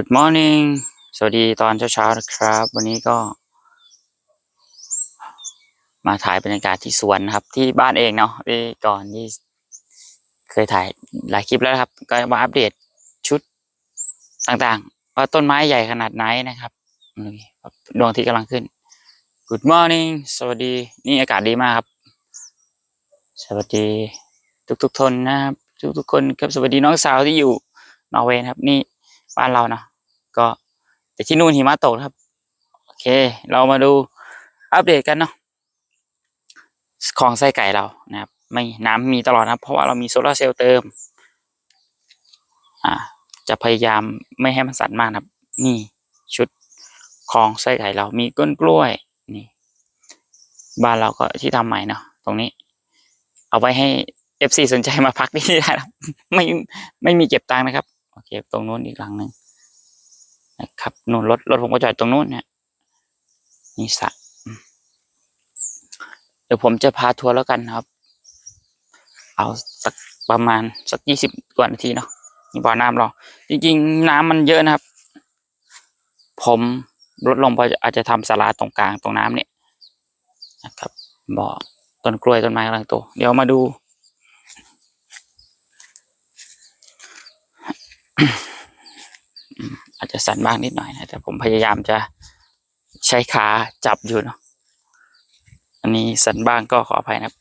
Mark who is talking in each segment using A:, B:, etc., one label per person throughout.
A: Good morning สวัสดีตอนเช้าๆนะครับ วันนี้ก็ มาถ่ายบรรยากาศที่สวนครับ ที่บ้านเองเนาะที่ก่อนที่เคยถ่ายหลายคลิปแล้วครับ ก็มาอัปเดตชุดต่างๆ ว่าต้นไม้ใหญ่ขนาดไหนนะครับนี่ดวงอาที่กำลังขึ้น Good morning สวัสดีนี่อากาศดีมากครับ สวัสดีทุกๆทนนะครับ ทุกๆคนครับสวัสดีน้องสาวที่อยู่นอร์เวย์ครับ นี่บ้านเราเนาะ ก็แต่ที่นู่นหิมะตกนะครับ โอเค เรามาดูอัปเดตกันเนาะของไส้ไก่เรานะครับ ไม่น้ำมีตลอดนะครับ เพราะว่าเรามีโซลาร์เซลล์เติม อ่า จะพยายามไม่ให้มันสั่นมากนะครับ นี่ชุดของไส้ไก่เรามีก้นกล้วยนี่ บ้านเราก็ที่ทำใหม่เนาะตรงนี้ เอาไว้ให้เอฟซีสนใจมาพักที่นี่ได้ครับ ไม่ไม่มีเก็บตังค์นะครับ โอเค ตรงนู้นอีกหลังหนึ่ง นะครับนู่นรถรถผมก็จอดตรงนู้นเนี่ยนี่สระเดี๋ยวผมจะพาทัวร์แล้วกันครับ เอาสักประมาณสักยี่สิบกว่านาทีเนาะนี่บ่อน้ำเรา จริงๆ น้ำมันเยอะนะครับ ผมลดลงพราะอาจจะทำสาราตรงกลางตรงน้ำเนี่ยนะครับบ่อต้นกล้วยต้นไม้กำลังโตเดี๋ยวมาดู อาจจะสั่นบ้างนิดหน่อยนะแต่ผมพยายามจะใช้ขาจับอยู่เนาะอันนี้สั่นบ้างก็ขออภัยนะครับ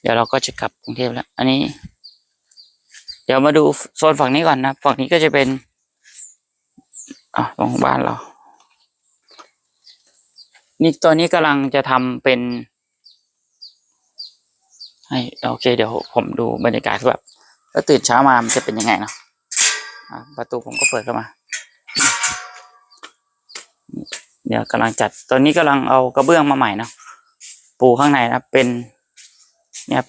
A: เดี๋ยวเราก็จะกลับกรุงเทพแล้ว อันนี้ เดี๋ยวมาดูโซนฝั่งนี้ก่อนนะฝั่งนี้ก็จะเป็นอะตรงบ้านเรา นี่ตอนนี้กำลังจะทำเป็นให้โอเค เดี๋ยวผมดูบรรยากาศแบบแล้วตื่นเช้ามามันจะเป็นยังไงเนาะ ประตูผมก็เปิดเข้ามา เดี๋ยวกำลังจัด ตอนนี้กำลังเอากระเบื้องมาใหม่นะปูข้างในนะเป็นเนี่ยครับ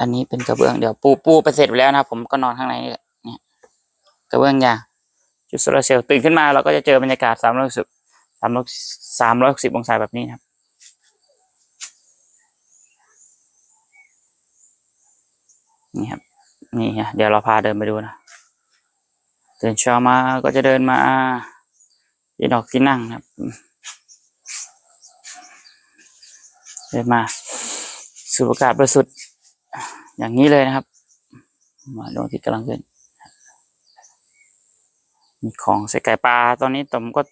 A: อันนี้เป็นกระเบื้องเดี๋ยวปูปูไปเสร็จไปแล้วนะครับผมก็นอนข้างในนี่แหละเนี่ยกระเบื้องยางจุดโซลาร์เซลล์ตื่นขึ้นมาเราก็จะเจอบรรยากาศสามร้อยสิบสามร้อยสามร้อยสิบองศาแบบนี้ครับนี่ครับ นี่ฮะเดี๋ยวเราพาเดินไปดูนะตื่นเช้ามาก็จะเดินมาที่ดอกที่นั่งครับ เดินมาสูดอากาศบริสุทธิ์อย่างนี้เลยนะครับ มาดวงที่กำลังขึ้น มีของใส่ไก่ปลาตอนนี้ผมก็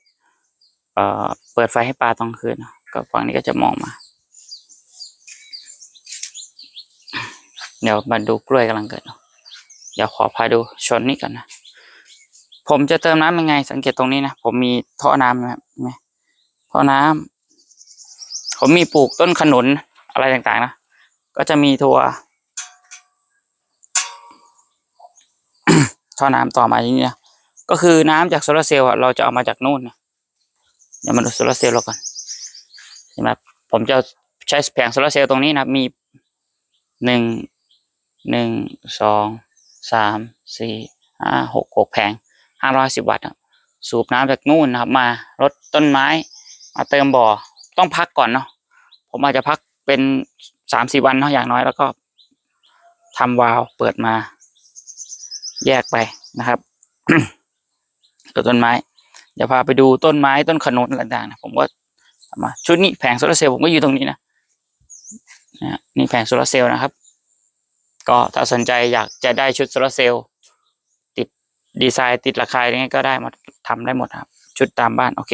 A: เอ่อเปิดไฟให้ปลาตอนคืนก็ฝั่งนี้ก็จะมองมา เดี๋ยวมาดูกล้วยกำลังเกิดเนอะ เดี๋ยวขอพาดูชนนี้ก่อนนะ ผมจะเติมน้ำยังไง สังเกตตรงนี้นะ ผมมีท่อน้ำนะครับเห็นไหมท่อน้ำ ผมมีปลูกต้นขนุนอะไรต่างๆนะ ก็จะมีทัวท่อน้ำต่อมาอย่างนี้นะก็คือน้ำจากโซลาร์เซลล์เราจะเอามาจากนู่นนะเดี๋ยวมาดูโซลาร์เซลล์เราก่อนเห็นไหมผมจะใช้แผงโซลาร์เซลล์ตรงนี้นะมีหนึ่งหนึ่งสอง สามสี่ห้าหกหกแผงห้าร้อยสิบวัตต์ครับสูบน้ำจากนู่นนะครับ มารดต้นไม้มาเติมบ่อต้องพักก่อนเนาะผมอาจจะพักเป็นสามสี่วันเนาะอย่างน้อยแล้วก็ทำวาล์วเปิดมา แยกไปนะครับตัวต้นไม้ เดี๋ยวพาไปดูต้นไม้ต้นขนุนต่างๆนะผมก็เอามาชุดนี้แผงโซลาร์เซลล์ผมก็อยู่ตรงนี้นะนะฮะนี่แผงโซลาร์เซลล์นะครับ ก็ถ้าสนใจอยากจะได้ชุดโซลาเซลล์ติดดีไซน์ติดราคาอย่างเงี้ยก็ได้หมดทำได้หมดครับ ชุดตามบ้านโอเค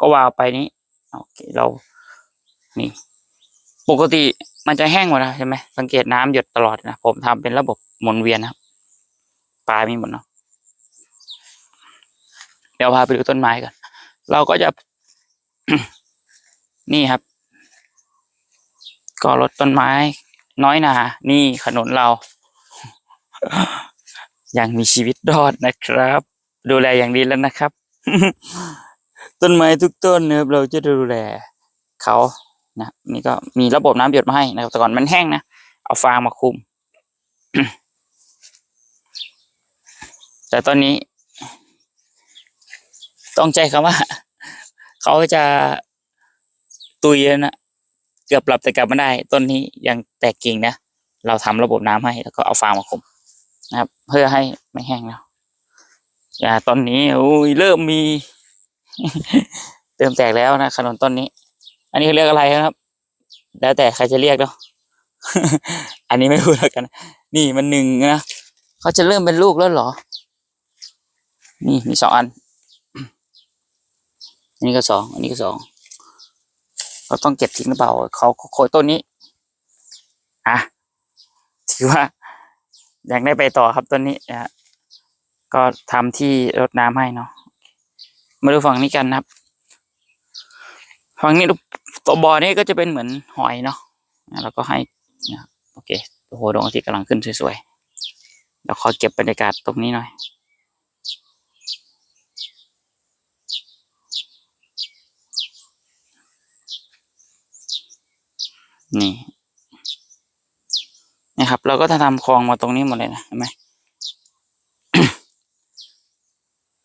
A: ก็วาวไปนี้โอเคเรานี่ปกติมันจะแห้งหมดนะใช่ไหมสังเกตน้ำหยดตลอดนะผมทำเป็นระบบหมุนเวียนนะครับปลายมีหมดเนาะเดี๋ยวพาไปดูต้นไม้ก่อนเราก็จะ นี่ครับ ก็ลดต้นไม้ น้อยนานี่ขนุนเรา ยังมีชีวิตรอดนะครับ ดูแลอย่างดีแล้วนะครับ ต้นไม้ทุกต้นนะครับเราจะดูแลเขานะนี่ก็มีระบบน้ำหยดมาให้นะครับ แต่ก่อนมันแห้งนะ เอาฟางมาคุม แต่ตอนนี้ ต้องใจคำว่า เขาจะตุยนะ เกือบหลับแต่กลับมาได้ ต้นนี้ยังแตกกิ่งนะเราทำระบบน้ำให้แล้วก็เอาฟางมาคุมนะครับ เพื่อให้ไม่แห้งแล้วอย่าตอนนี้โอ้ยเริ่มมีเริ่มแตกแล้วนะขนนต้นนี้ อันนี้เขาเรียกอะไรครับ แล้วแต่ใครจะเรียกเนาะอันนี้ไม่รู้แล้วกัน นี่มันหนึ่งนะเขาจะเริ่มเป็นลูกแล้วเหรอ นี่มีสองอัน อันนี้ก็สอง อันนี้ก็สอง เราต้องเก็บทิ้งหรือเปล่าเขาโคยต้นนี้อะถือว่าอยากได้ไปต่อครับต้นนี้นะฮะก็ทำที่รดน้ำให้เนาะมาดูฝั่งนี้กันนะครับ ฝั่งนี้ตัวบอนี้ก็จะเป็นเหมือนหอยเนาะแล้วก็ให้นะโอเคโอ้โหดวงอาทิตย์กำลังขึ้นสวยๆเดี๋ยวขอเก็บบรรยากาศตรงนี้หน่อย นี่นี่ครับ เราก็จะทำคลองมาตรงนี้หมดเลยนะเห็นไหม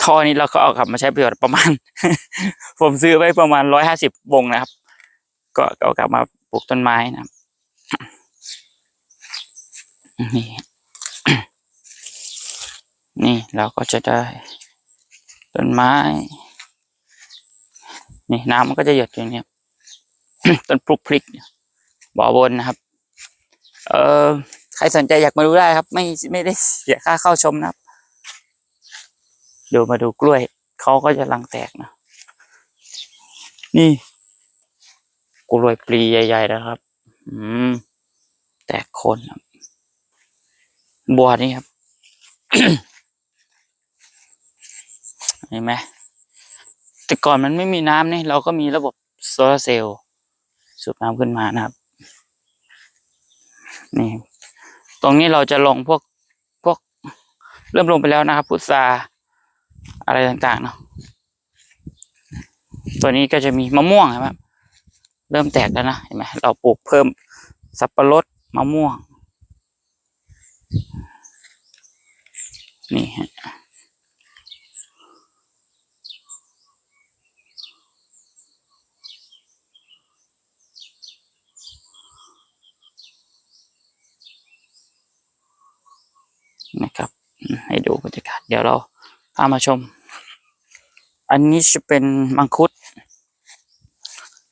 A: ท่อนี้เราก็เอากลับมาใช้ประโยชน์ประมาณ ผมซื้อไว้ประมาณร้อยห้าสิบวงนะครับ ก็เอากลับมาปลูกต้นไม้นะครับนี่นี่เราก็จะได้ต้นไม้ นี่น้ำมันก็จะหยดอย่างเนี้ยต้นปลูกพริกเนี่ย บ่อบนนะครับ เออใครสนใจอยากมาดูได้ครับ ไม่ไม่ได้เสียค่าเข้าชมนะครับดูมาดูกล้วยเขาก็จะรังแตกนะ นี่กล้วยปลีใหญ่ๆนะครับ อืม แตกโคนครับบัวนี่ครับเห็นไหมแต่ก่อนมันไม่มีน้ำนี่ เราก็มีระบบโซลาร์เซลล์สูบน้ำขึ้นมานะครับ นี่ตรงนี้เราจะลงพวกพวก เริ่มลงไปแล้วนะครับพุทราอะไรต่างๆเนาะตัวนี้ก็จะมีมะม่วงครับ เริ่มแตกแล้วนะเห็นไหมเราปลูกเพิ่มสับปะรดมะม่วง นี่ฮะ นะครับ ให้ดูบรรยากาศเดี๋ยวเราพามาชม อันนี้จะเป็นมังคุด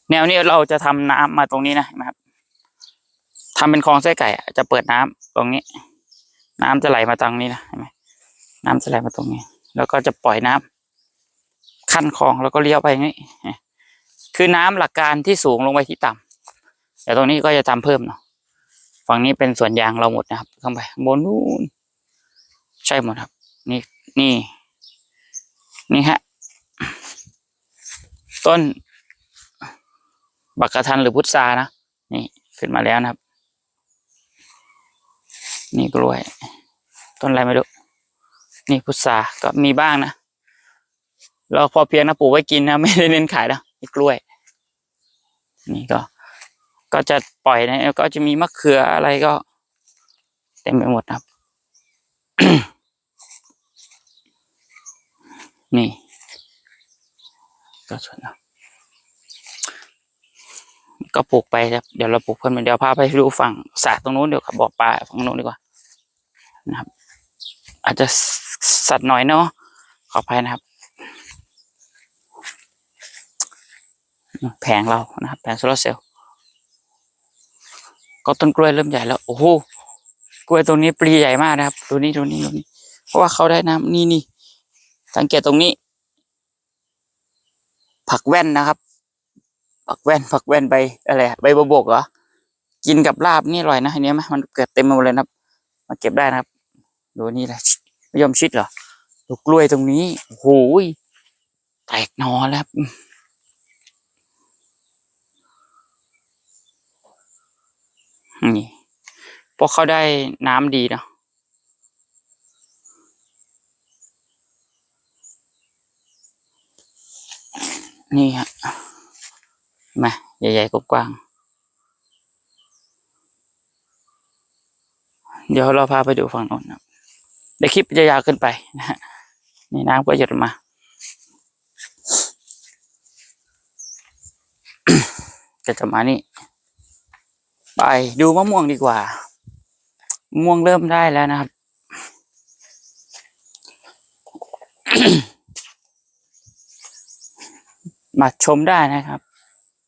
A: แนวนี้เราจะทำน้ำมาตรงนี้นะนไหมครับทำเป็นคลองไส้ไก่จะเปิดน้ำตรงนี้ น้ำจะไหลมาตรงนี้นะเห็นไหมน้ำจะไหลมาตรงนี้ แล้วก็จะปล่อยน้ำขั้นคลองแล้วก็เลี้ยวไปอย่างนี้คือน้ำหลักการที่สูงลงไปที่ต่ำแต่ตรงนี้ก็จะทำเพิ่มเนาะฝั่งนี้เป็นสวนยางเราหมดนะครับข้างไปบนนู้น ใช่หมดครับ นี่นี่ นี่ฮะ ต้น บักกะทันหรือพุทรานะ นี่ขึ้นมาแล้วนะครับ นี่กล้วย ต้นอะไรไม่รู้ นี่พุทราก็มีบ้างนะ เราพอเพียงนะปลูกไว้กินนะ ไม่ได้เน้นขายนะนี่กล้วย นี่ก็ ก็จะปล่อยนะ ก็จะมีมะเขืออะไรก็เต็มไปหมดนะครับ นี่ก็สวยนะก็ปลูกไปครับเดี๋ยวเราปลูกเพิ่มเดี๋ยวพาไปดูฝั่งสระตรงนู้นเดี๋ยวครับบอกปลาฝั่งนู้นดีกว่านะครับ อาจจะสัตว์หน่อยเนาะขออภัยนะครับ แผงเรานะครับแผงโซลาร์เซลล์ก็ต้นกล้วยเริ่มใหญ่แล้วโอ้โหกล้วยตรงนี้ปลีใหญ่มากนะครับ ดูนี่ดูนี่ดูนี่เพราะว่าเขาได้น้ำนี่นี่ สังเกตตรงนี้ ผักแว่นนะครับ ผักแว่นผักแว่นใบอะไรใบบัวบกเหรอกินกับลาบนี่อร่อยนะอันนี้ไหมมันเกิดเต็มไปหมดเลยนะครับ มาเก็บได้นะครับ ดูนี่แหละมะยอมชิดเหรอดูกล้วยตรงนี้โอ้โหยแตกนอแล้วนี่เพราะเขาได้น้ำดีเนาะ นี่ฮะมาใหญ่ๆกว้างเดี๋ยวเราพาไปดูฝั่งโน้นนะครับเดี๋ยวคลิปจะยาวขึ้นไปนะฮะนี่น้ำก็หยดมาก็จะมานี่ไปดูมะม่วงดีกว่ามะม่วงเริ่มได้แล้วนะครับ มาชมได้นะครับ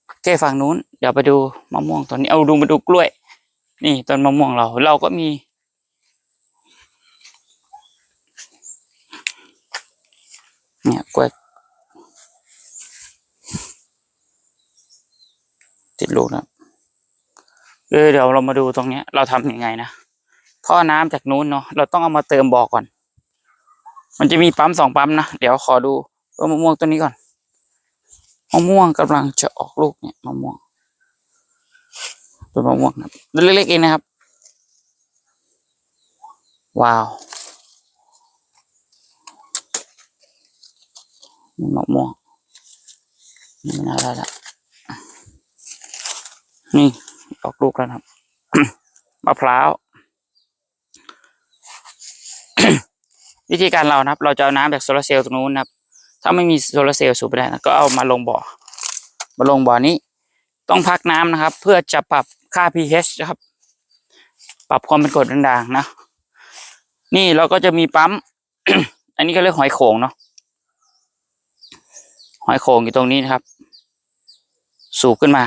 A: โอเคฝั่งนู้นเดี๋ยวไปดูมะม่วงตอนนี้เอาดูมาดูกล้วย นี่ต้นมะม่วงเราเราก็มี เนี่ยกล้วยติดลูกนะเออเดี๋ยวเรามาดูตรงเนี้ย เราทำยังไงนะท่อน้ำจากนู้นเนาะเราต้องเอามาเติมบ่อก่อน มันจะมีปั๊มสองปั๊มนะ เดี๋ยวขอดูต้นมะม่วงต้นนี้ก่อน มะม่วงกำลังจะออกลูกเนี่ยมะม่วงต้นมะม่วงครับเล็กๆเองนะครับ ว้าวมะม่วงนี่ม่น่าได้ละนี่ ออกลูกแล้วครับมะพร้าววิธีการเรานะครับ เราจะเอาน้ำจากโซลาร์เซลล์ตรงนู้นนะครับ ถ้าไม่มีโซลาร์เซลล์สูบไม่ได้นะก็เอามาลงบ่อ มาลงบ่อนี้ ต้องพักน้ำนะครับ เพื่อจะปรับค่า pH นะครับ ปรับความเป็นกรดด่างๆนะ นี่เราก็จะมีปั๊ม อันนี้ก็เรียกหอยโขงเนาะ หอยโขงอยู่ตรงนี้นะครับ สูบขึ้นมา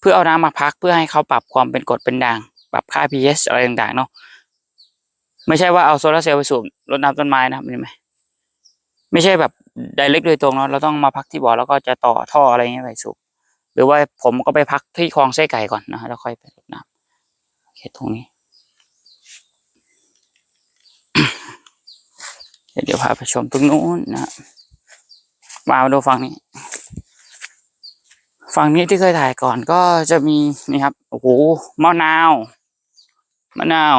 A: เพื่อเอาน้ำมาพักเพื่อให้เขาปรับความเป็นกรดเป็นด่าง ปรับค่า pH อะไรต่างๆเนาะ ไม่ใช่ว่าเอาโซลาร์เซลล์ไปสูบรดน้ำต้นไม้นะเห็นไหม ไม่ใช่แบบไดเรกโดยตรงเนาะเราต้องมาพักที่บ่อแล้วก็จะต่อท่ออะไรเงี้ยไปสูบหรือว่าผมก็ไปพักที่คลองไส้ไก่ก่อนนะแล้วค่อยไปรดน้ำโอเคตรงนี้ เดี๋ยวพาไปชมตรงนู้นนะมาดูฝั่งนี้ ฝั่งนี้ที่เคยถ่ายก่อนก็จะมีนี่ครับโอ้โหมะนาวมะนาว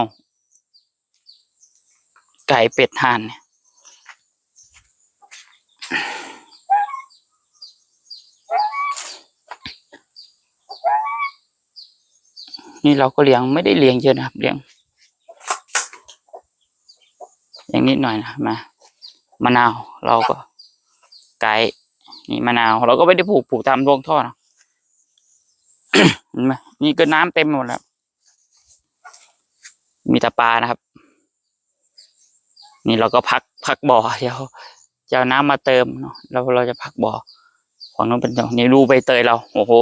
A: ไก่เป็ดห่านเนี่ย นี่เราก็เลี้ยงไม่ได้เลี้ยงเยอะนะครับเลี้ยงอย่างนิดหน่อยนะมามะนาวเราก็ไก่นี่มะนาวเราก็ไม่ได้ปลูกปลูกตามรวงท่อนะนไหมนี่ก็น้ำเต็มหมดแล้ว มีต่ปานะครับ นี่เราก็พักพักบ่อเดี๋ยวจะเอาน้ำมาเติมเนาะแล้วเราจะพักบ่อฝั่งนู้นเป็นตรงนี่ดูใบเตยเรา โอ้โห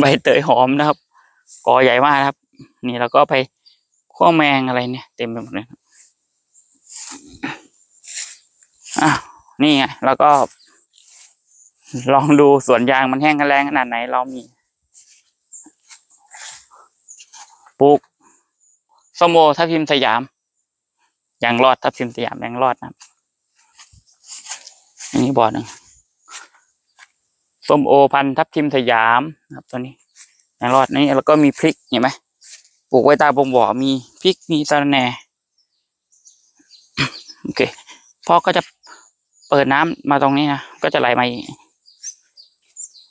A: ใบเตยหอมนะครับ กอใหญ่มากครับ นี่เราก็ไปขั้วแมงอะไรเนี่ย เต็มไปหมดเลยอะนี่ไงแล้วก็ ลองดูสวนยางมันแห้งกันแรงขนาดไหน เรามีปลูกส้มโอทับทิมสยามยางรอดทับทิมสยามยางรอดนะครับอันนี้บ่อหนึ่งส้มโอพันทับทิมสยามนะครับตัวนี้ ยางรอดนี่แล้วก็มีพริกเห็นไหมปลูกไว้ตาบงบ่อมีพริกมีสะระแหน่โอเคพ่อก็จะเปิดน้ำมาตรงนี้นะก็จะไหลมา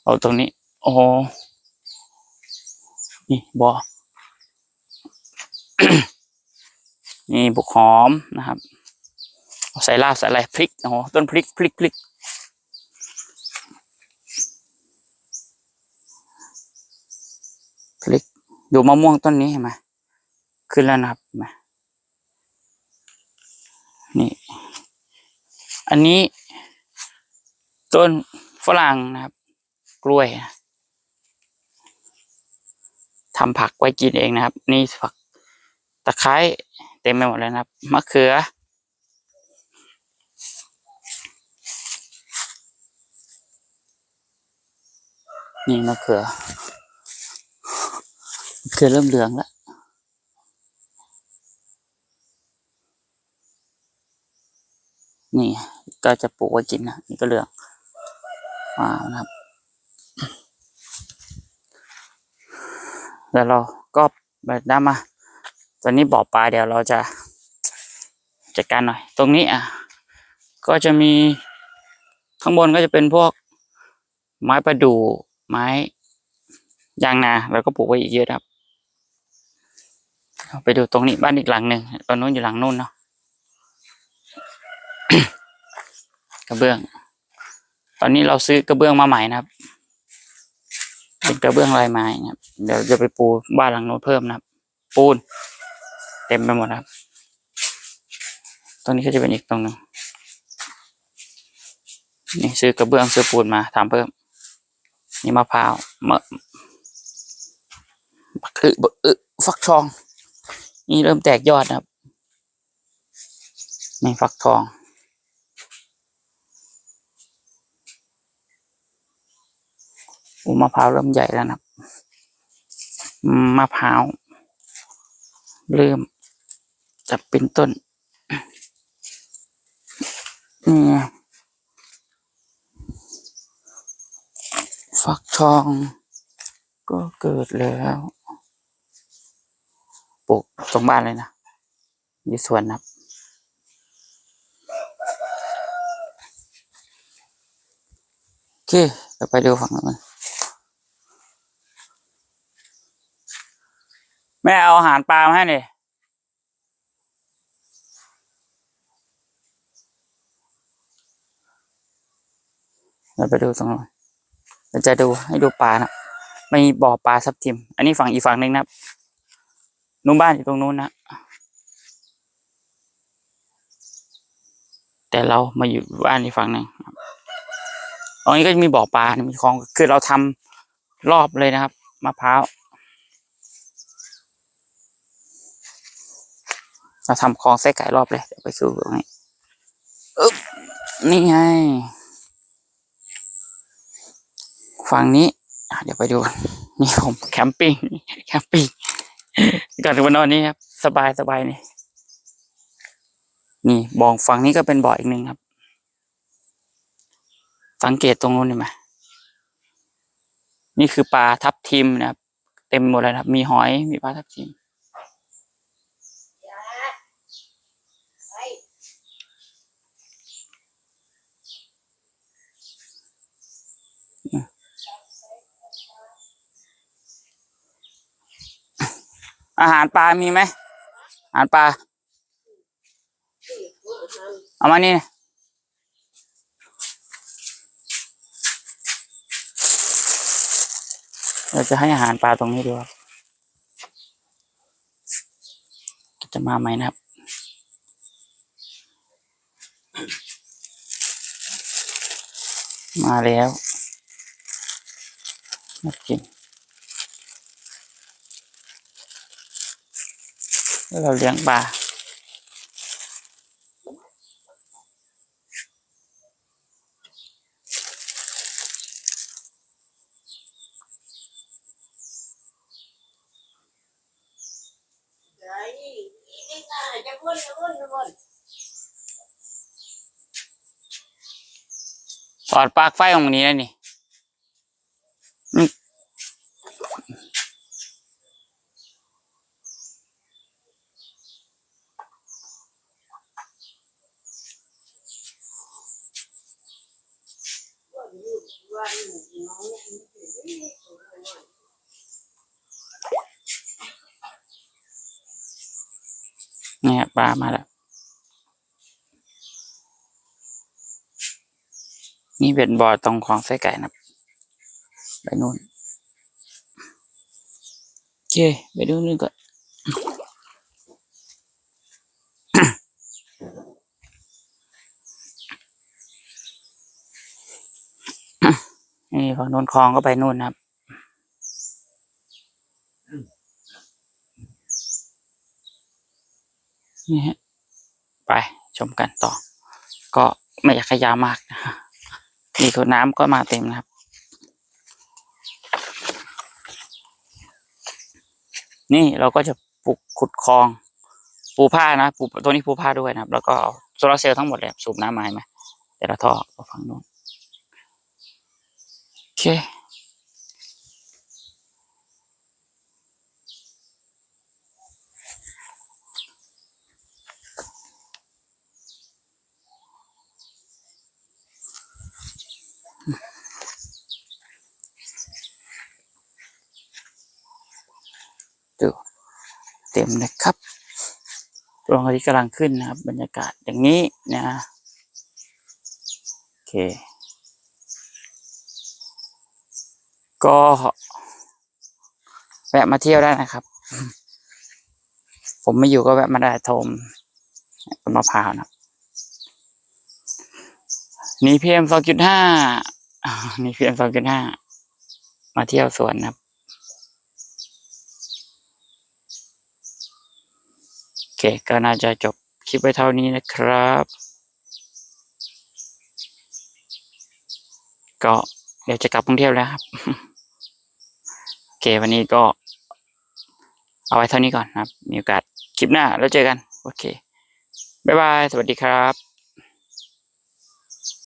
A: เอาตรงนี้ โอ้นี่บ่อนี่บุกหอมนะครับใส่ลาบใส่อะไรพริกโอ้ต้นพริกพริกพริก พริกดูมะม่วงต้นนี้เห็นไหมขึ้นแล้วนะครับเห็นไหมนี่ อันนี้ ต้นฝรั่งนะครับ กล้วยทำผักไว้กินเองนะครับ นี่ผักตะไคร้เต็มไปหมดเลยนะครับมะเขือ นี่มะเขือ มะเขือเริ่มเหลืองแล้วนี่ก็จะปลูกไว้กินนะนี่ก็เหลืองว้าวนะครับ แล้วเราก็แบบน้ำมาตอนนี้บ่อปลาเดี๋ยวเราจะจัดการหน่อย ตรงนี้อะ ก็จะมีข้างบนก็จะเป็นพวกไม้ประดู่ไม้ยางนา แล้วก็ปลูกไว้อีกเยอะครับ ไปดูตรงนี้บ้านอีกหลังหนึ่งตอนนู้นอยู่หลังนู้นเนาะกระเบื้อง ตอนนี้เราซื้อกระเบื้องมาใหม่นะครับ เป็นกระเบื้องลายไม้นะครับ เดี๋ยวจะไปปูบ้านหลังโน้นเพิ่มนะครับ ปูน เต็มไปหมดนะครับ ตรงนี้ก็จะเป็นอีกตรงหนึ่งนี่ซื้อกระเบื้องซื้อปูนมาทำเพิ่ม นี่มะพร้าวมะบักอึบักอึฟักทอง นี่เริ่มแตกยอดนะครับนี่ฟักทอง อูมะพร้าวเริ่มใหญ่แล้วนะครับมะพร้าว เริ่มจะเป็นต้นนี่ฟักทองก็เกิดแล้ว ปลูกตรงบ้านเลยนะอยู่สวนนะครับโอเคเดี๋ยวไปดูฝั่งนู้นแม่เอาอาหารปลามาให้หน่เดี๋ยวไปดูตรงนู้นเดี๋ยวจะดูให้ดูปลานะไม่มีบ่อปลาทับทิม อันนี้ฝั่งอีกฝั่งหนึ่งนะครับ นู้นบ้านอยู่ตรงนู้นนะแต่เรามาอยู่บ้านอีกฝั่งหนึ่งตรงนี้ก็จะมีบ่อปลา มีคลอง คือเราทำรอบเลยนะครับมะพร้าว เราทำคลองไส้ไก่รอบเลยเดี๋ยวไปสู่ตรงนี้อึ๊บนี่ไง ฝั่งนี้ เดี๋ยวไปดูนนี่ผมแคมปิ้ง แคมปิ้ง ก่อนถึงวันนอนนี้ครับ สบายสบายนี่ นี่บ่อฝั่งนี้ก็เป็นบ่ออีกหนึ่งครับ สังเกตตรงนู้นเห็นไหมนี่คือปลาทับทิมนะครับ เต็มหมดเลยครับ มีหอยมีปลาทับทิม อาหารปลามีไหมอาหารปลา เอามานี่เราจะให้อาหารปลาตรงนี้ดูครับจะมาไหมนะครับ มาแล้วมากิน แล้วเราเลี้ยงปลาถอดปลั๊กไฟตรงนี้แล้ วนี่อืมนี่ครับปลามาแล้ว นี่เป็นบ่อตรงของไส้ไก่นะไปนู่นโอเคไปดูนู่นก่อน นี่ฝั่งนู้นคลองก็ไปนู่นครับนี่ฮะไปชมกันต่อ ก็ไม่อยากขยาวมากนะฮะนี่คือน้ำก็มาเต็มนะครับ นี่เราก็จะปลูกขุดคลอง ปูผ้านะปูตัวนี้ปูผ้าด้วยนะครับ แล้วก็เอาโซลาเซลล์ทั้งหมดเลยครับสูบน้ำมาให้ไหมแต่ละท่อฝั่งนู้น เคดูเต็มเลยครับดวงอาทิตย์กำลังขึ้นนะครับ บรรยากาศอย่างนี้นะ โอเค ก็แวะมาเที่ยวได้นะครับ ผมไม่อยู่ก็แวะมาได้โทมต้นมะพร้าวนะนี่พีเอ็มสองจุดห้านี่พีเอ็มสองจุดห้ามาเที่ยวสวนนะครับโอเคก็น่าจะจบคลิปไว้เท่านี้นะครับ ก็เดี๋ยวจะกลับกรุงเทพแล้วครับ เควันนี้ก็ เอาไว้เท่านี้ก่อนนะครับ มีโอกาสคลิปหน้าแล้วเจอกัน โอเค บ๊ายบาย สวัสดีครับ